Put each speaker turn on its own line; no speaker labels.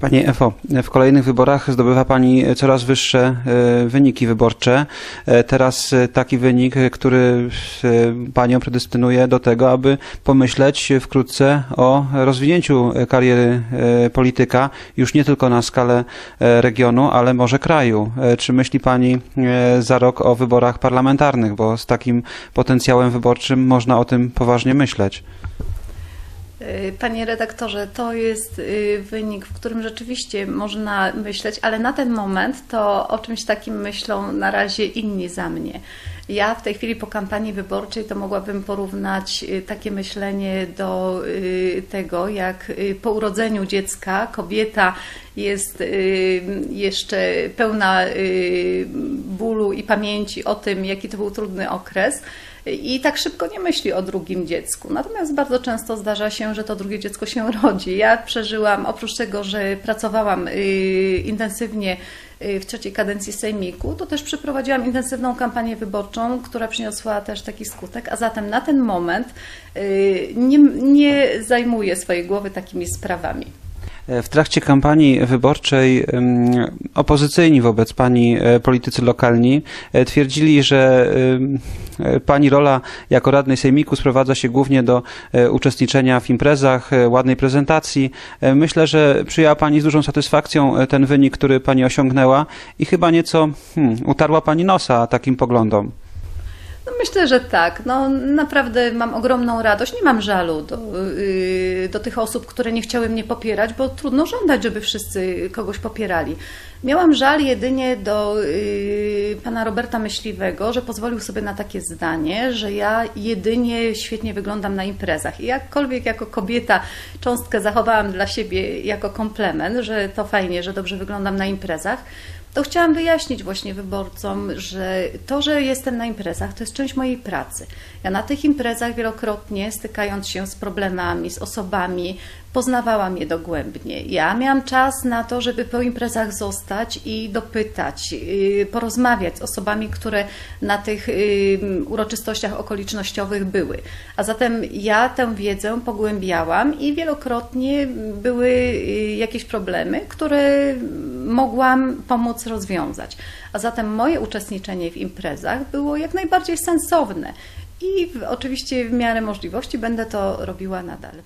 Pani Efo, w kolejnych wyborach zdobywa Pani coraz wyższe e, wyniki wyborcze. E, Teraz e, taki wynik, który Panią predestynuje do tego, aby pomyśleć wkrótce o rozwinięciu kariery polityka, już nie tylko na skalę regionu, ale może kraju. Czy myśli Pani za rok o wyborach parlamentarnych, bo z takim potencjałem wyborczym można o tym poważnie myśleć?
Y, Panie redaktorze, to jest y, wynik, w którym rzeczywiście można myśleć, ale na ten moment to o czymś takim myślą na razie inni za mnie. Ja w tej chwili po kampanii wyborczej to mogłabym porównać y, takie myślenie do tego, jak po urodzeniu dziecka kobieta jest y, jeszcze pełna y, bólu i pamięci o tym, jaki to był trudny okres i tak szybko nie myśli o drugim dziecku. Natomiast bardzo często zdarza się, że to drugie dziecko się rodzi. Ja przeżyłam, oprócz tego, że pracowałam y, intensywnie w trzeciej kadencji Sejmiku, to też przeprowadziłam intensywną kampanię wyborczą, która przyniosła też taki skutek, a zatem na ten moment nie, nie zajmuję swojej głowy takimi sprawami.
W trakcie kampanii wyborczej opozycyjni wobec pani e, politycy lokalni e, twierdzili, że e, pani rola jako radnej sejmiku sprowadza się głównie do e, uczestniczenia w imprezach, e, ładnej prezentacji. E, Myślę, że przyjęła pani z dużą satysfakcją e, ten wynik, który pani osiągnęła i chyba nieco hmm, utarła pani nosa takim poglądom.
No myślę, że tak. No, naprawdę mam ogromną radość. Nie mam żalu do, yy, do tych osób, które nie chciały mnie popierać, bo trudno żądać, żeby wszyscy kogoś popierali. Miałam żal jedynie do yy, pana Roberta Myśliwego, że pozwolił sobie na takie zdanie, że ja jedynie świetnie wyglądam na imprezach. I jakkolwiek jako kobieta cząstkę zachowałam dla siebie jako komplement, że to fajnie, że dobrze wyglądam na imprezach, to chciałam wyjaśnić właśnie wyborcom, że to, że jestem na imprezach, to jest część mojej pracy. Ja na tych imprezach wielokrotnie stykając się z problemami, z osobami, poznawałam je dogłębnie. Ja miałam czas na to, żeby po imprezach zostać i dopytać, yy, porozmawiać z osobami, które na tych yy, uroczystościach okolicznościowych były. A zatem ja tę wiedzę pogłębiałam i wielokrotnie były yy, jakieś problemy, które mogłam pomóc rozwiązać. A zatem moje uczestniczenie w imprezach było jak najbardziej sensowne i oczywiście w miarę możliwości będę to robiła nadal.